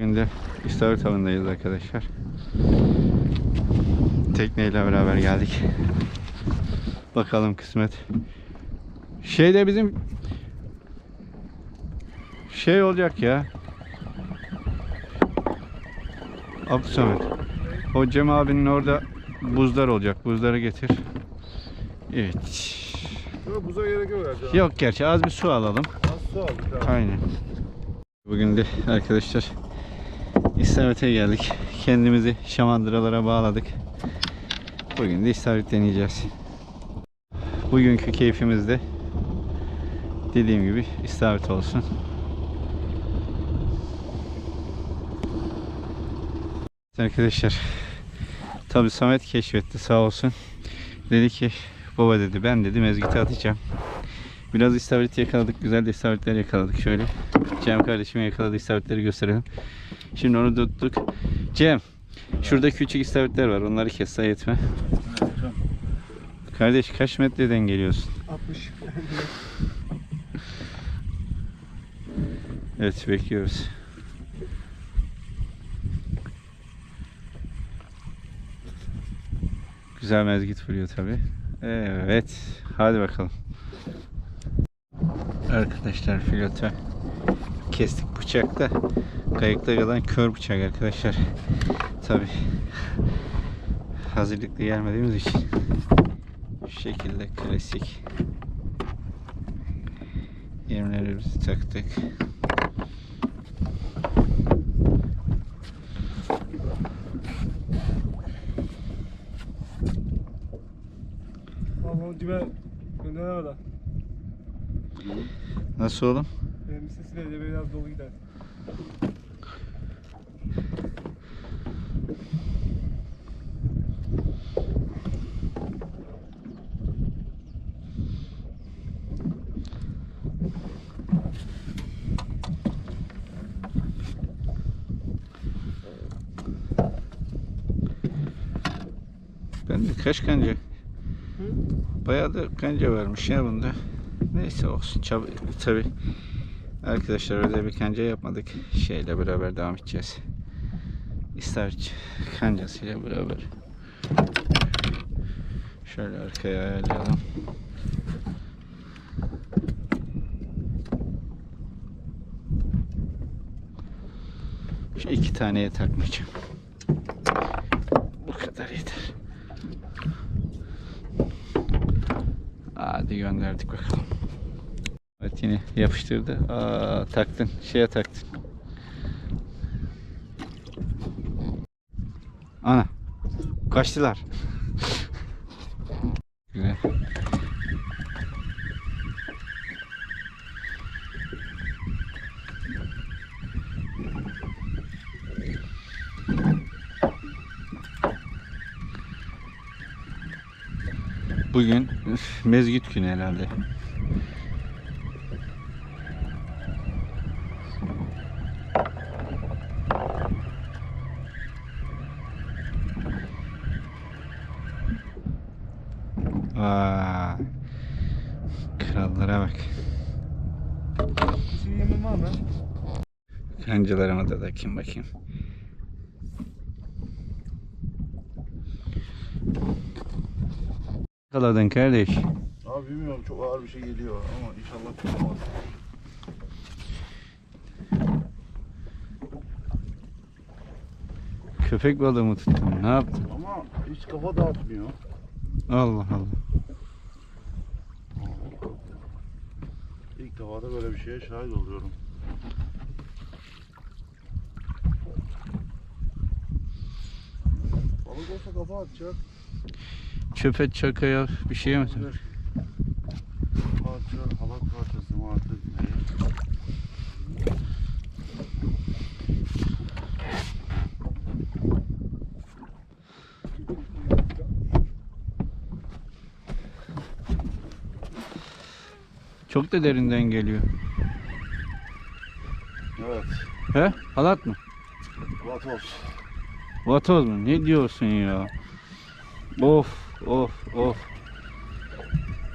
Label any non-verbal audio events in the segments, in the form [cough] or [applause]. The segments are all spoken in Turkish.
Bugün de İstavrit avındayız arkadaşlar. Tekneyle beraber geldik. Bakalım kısmet. Şeyde bizim şey olacak ya. Abdülsamet. O Cem abinin orada buzlar olacak. Buzları getir. Evet. Buza gerek yok herhalde. Yok gerçi az bir su alalım. Az su aldık abi. Aynen. Bugün de arkadaşlar İstavrit'e geldik. Kendimizi şamandıralara bağladık. Bugün de İstavrit deneyeceğiz. Bugünkü keyfimiz de dediğim gibi İstavrit olsun. Arkadaşlar tabi Samet keşfetti sağ olsun. Dedi ki baba dedi ben dedi mezgiti atacağım. Biraz istavrit yakaladık. Güzel de istavritler yakaladık. Şöyle Cem kardeşime yakaladığı istavritleri gösterelim. Şimdi onu tuttuk. Cem şurada küçük istavritler var. Onları kes say etme. Kardeş kaç metreden geliyorsun? 60. [laughs] Evet bekliyoruz. Güzel mezgit vuruyor tabi. Evet. Hadi bakalım. Arkadaşlar filoto kestik bıçakta kayıkta kalan kör bıçak arkadaşlar. Tabi hazırlıklı gelmediğimiz için şu şekilde klasik yemlerimizi taktık. Ama dibe arada. Nasıl oğlum? Benim sesi de biraz dolu gider. Ben de kaç kanca? Bayağı da kanca varmış ya bunda. Neyse olsun. Çab tabi arkadaşlar öyle bir kanca yapmadık. Şeyle beraber devam edeceğiz. İstavrit kancasıyla beraber. Şöyle arkaya ayarlayalım. Şu iki taneye takmayacağım. Bu kadar yeter. Hadi gönderdik bakalım. Evet yine yapıştırdı. Aa, taktın. Şeye taktın. Ana. Kaçtılar. [laughs] Güzel. Bugün mezgit günü herhalde. Vay. Krallara bak. Kancalarıma da takayım bakayım. Yakaladın kardeş. Abi bilmiyorum çok ağır bir şey geliyor ama inşallah tutmaz. Köpek balığı mı tuttun? Ne yaptın? Ama hiç kafa dağıtmıyor. Allah Allah. İlk defa da böyle bir şeye şahit oluyorum. Balık olsa kafa atacak. Çöpe çakaya bir şey mi? Parça, halat parçası mı artık ne? Çok da derinden geliyor. Evet. He? Halat mı? Vatos. Vatoz mu? Ne diyorsun ya? Of of of.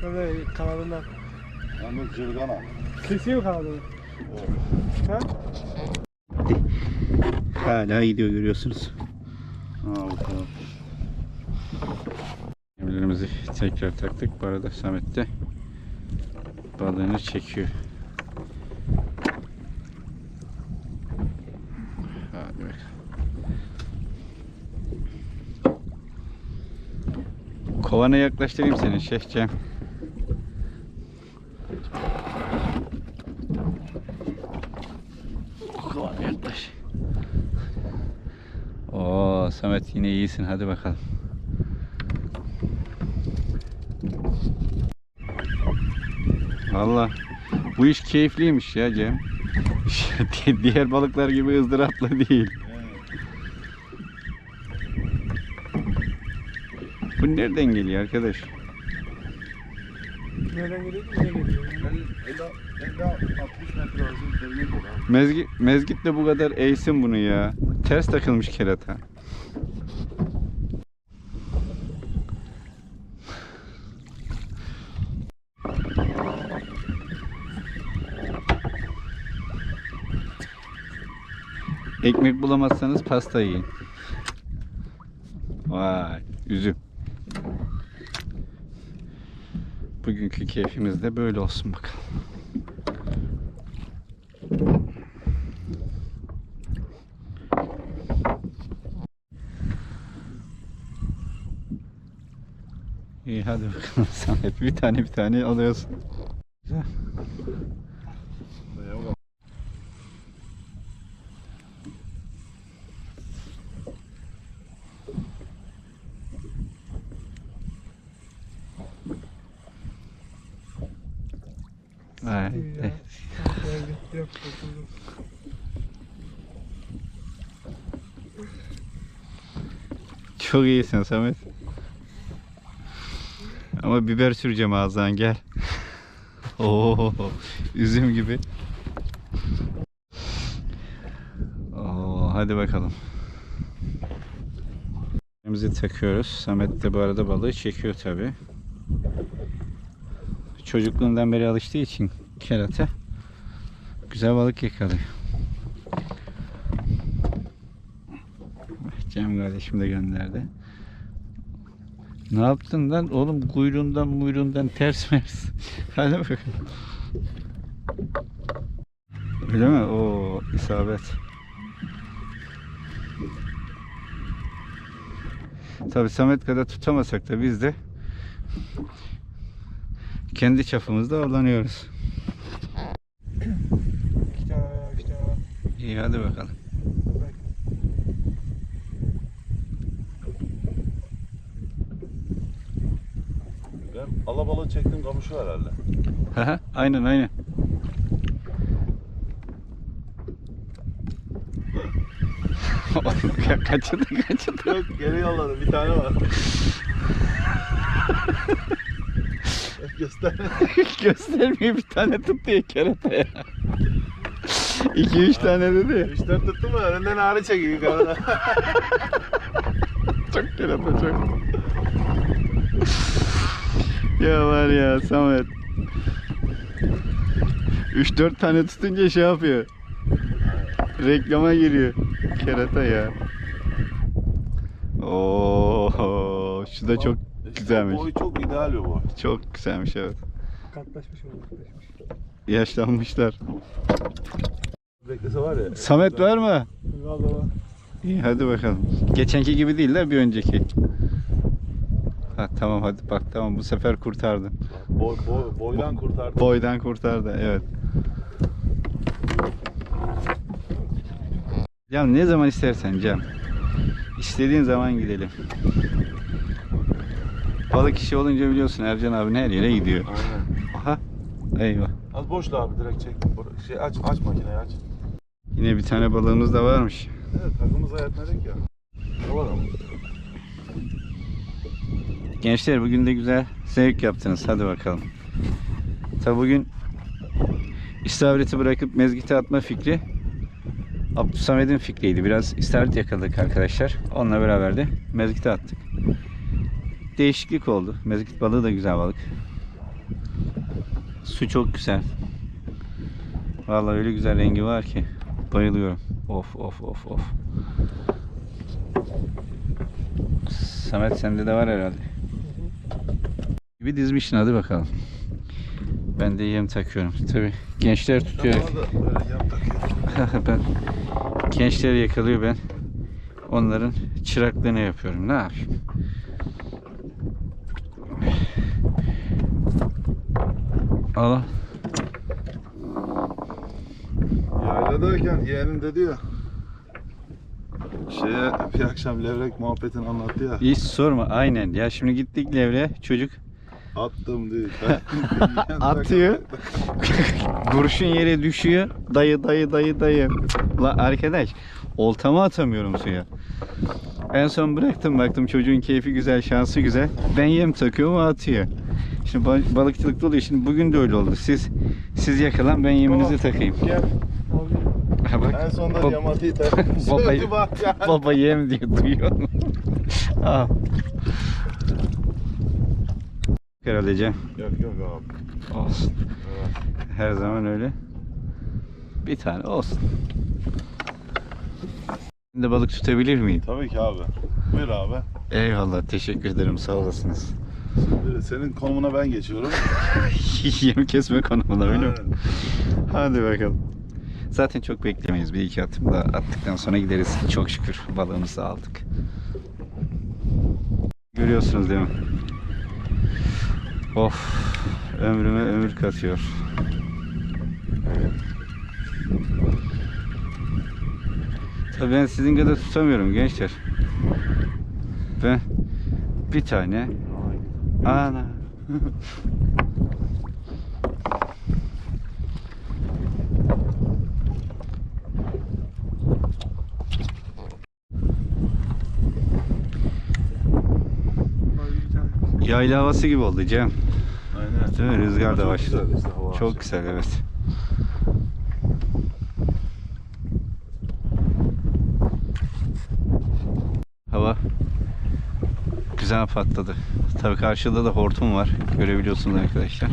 Tabii kanadından. Yalnız cırgana. Kesiyor kanadı. Evet. Ha? hala gidiyor görüyorsunuz. Ha bakalım. Yemlerimizi tekrar taktık. Bu arada Samet de balığını çekiyor. Hadi bakalım. Kovana yaklaştırayım seni Şeyh Cem. Kovana yaklaş. Oo Samet yine iyisin hadi bakalım. Valla bu iş keyifliymiş ya Cem. Di- [laughs] Diğer balıklar gibi ızdıraplı değil. Bu nereden geliyor arkadaş? Nereden geliyor? Nereye geliyor? Ben 50 50 60 metre arası derine gol abi. Mezgi, mezgit de bu kadar eğsin bunu ya. Ters takılmış kerata. Ekmek bulamazsanız pasta yiyin. Vay, üzüm. Bugünkü keyfimiz de böyle olsun bakalım. İyi hadi bakalım [laughs] Samet. Bir tane bir tane alıyorsun. Güzel. Eyvallah. Vay. İyi ya. Geldi. Yok kurtuldum. Çok iyisin Samet. Ama biber süreceğim ağzından gel. [laughs] Oo, üzüm gibi. Oo, hadi bakalım. Elimizi takıyoruz. Samet de bu arada balığı çekiyor tabi. Çocukluğundan beri alıştığı için kerate güzel balık yakalıyor. Cem kardeşim de gönderdi. Ne yaptın lan? Oğlum kuyruğundan muyruğundan ters mers. [laughs] Hadi bakalım. Öyle mi? Oo isabet. Tabi Samet kadar tutamasak da biz de kendi çapımızda avlanıyoruz. İyi hadi bakalım. Bak. Ben alabalığı çektim kamışı herhalde. Haha, aynen aynen. kaçırdı kaçırdı. Yok geri yolladım bir tane var. Göster. Göstermiyor bir tane tut diye kerata ya. İki üç tane dedi. İşler tuttu mu önünden ağrı çekiyor yukarıda. [laughs] Çok kerata çok. Ya var ya Samet. 3-4 tane tutunca şey yapıyor. Reklama giriyor. Kerata ya. Oo, şu da çok güzelmiş. Boyu çok ideal boy. Çok güzelmiş evet. Katlaşmış oldu. Katlaşmış. Yaşlanmışlar. Beklese var ya. Samet var mı? Vallahi. İyi hadi bakalım. Geçenki gibi değil de bir önceki. Ha, tamam hadi bak tamam bu sefer kurtardı. Boy, boy, boydan kurtardı. Boydan kurtardı evet. Cem ne zaman istersen Cem. İstediğin zaman gidelim. Balık işi olunca biliyorsun Ercan abi her yere gidiyor. Aynen. Aha. Eyvah. Az boşla abi direkt çek. Şey aç aç makineyi aç. Yine bir tane balığımız da varmış. Evet takımıza yetmedik ya. Ne var ama? Gençler bugün de güzel zevk yaptınız. Hadi bakalım. Tabi bugün istavriti bırakıp mezgite atma fikri Abdülsamet'in fikriydi. Biraz istavrit yakaladık arkadaşlar. Onunla beraber de mezgite attık. Değişiklik oldu. Mezgit balığı da güzel balık. Su çok güzel. Vallahi öyle güzel rengi var ki. Bayılıyorum. Of of of of. Samet sende de var herhalde. Bir dizmişsin hadi bakalım. Ben de yem takıyorum. Tabi gençler tutuyor. [laughs] Ben gençler yakalıyor ben. Onların çıraklığını yapıyorum. Ne yapayım? Allah. Yayladayken yeğenim dedi ya. Şeye bir akşam levrek muhabbetini anlattı ya. Hiç sorma. Aynen. Ya şimdi gittik Levre. Çocuk Attım [laughs] dedi. Atıyor. kurşun yere düşüyor. Dayı dayı dayı dayı. La arkadaş oltamı atamıyorum suya. En son bıraktım baktım çocuğun keyfi güzel, şansı güzel. Ben yem takıyorum o atıyor. Şimdi bal- balıkçılıkta oluyor. Şimdi bugün de öyle oldu. Siz siz yakalan ben yeminizi takayım. Gel. Ha bak. En sonunda Bab- yamatıyı [laughs] bak ya. Baba yem diye duyuyor? [laughs] Al. Herhalde Cem. Yok yok abi. Olsun. Evet. Her zaman öyle. Bir tane olsun. Ben de balık tutabilir miyim? Tabii ki abi. Buyur abi. Eyvallah teşekkür ederim sağ olasınız. Şimdi senin konumuna ben geçiyorum. [laughs] Yem kesme konumuna öyle mi? Hadi bakalım. Zaten çok beklemeyiz. Bir iki atım da attıktan sonra gideriz. Çok şükür balığımızı aldık. Görüyorsunuz değil mi? Of. Ömrüme ömür katıyor. Tabii ben sizin kadar tutamıyorum gençler. Ben bir tane ana yayla havası gibi oldu Cem. Aynen. Değil mi? Rüzgar da Çok başladı. güzel. Çok güzel evet. Hava güzel patladı. Tabii karşıda da hortum var. Görebiliyorsunuz arkadaşlar.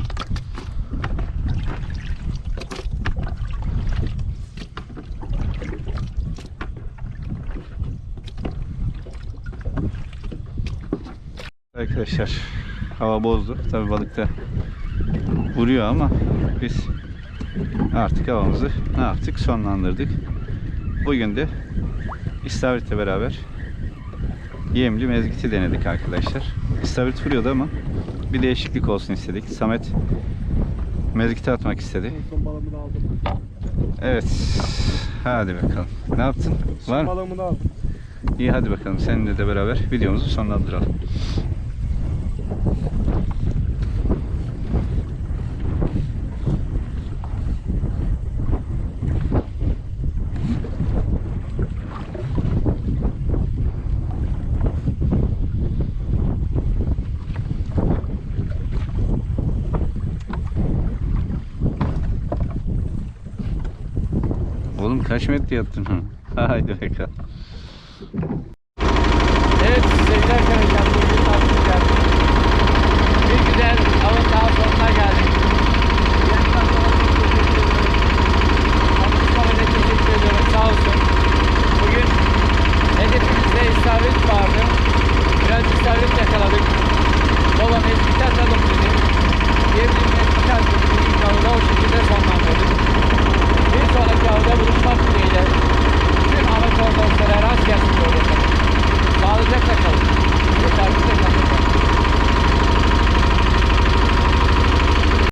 Arkadaşlar hava bozdu. Tabii balık da vuruyor ama biz artık havamızı ne yaptık? Sonlandırdık. Bugün de İstavrit'le beraber yemli mezgiti denedik arkadaşlar. İstavrit vuruyordu ama bir değişiklik olsun istedik. Samet mezgiti atmak istedi. Evet. Hadi bakalım. Ne yaptın? Var mı? İyi hadi bakalım. Seninle de beraber videomuzu sonlandıralım. Oğlum kaç metre yattın? [laughs] Haydi bakalım.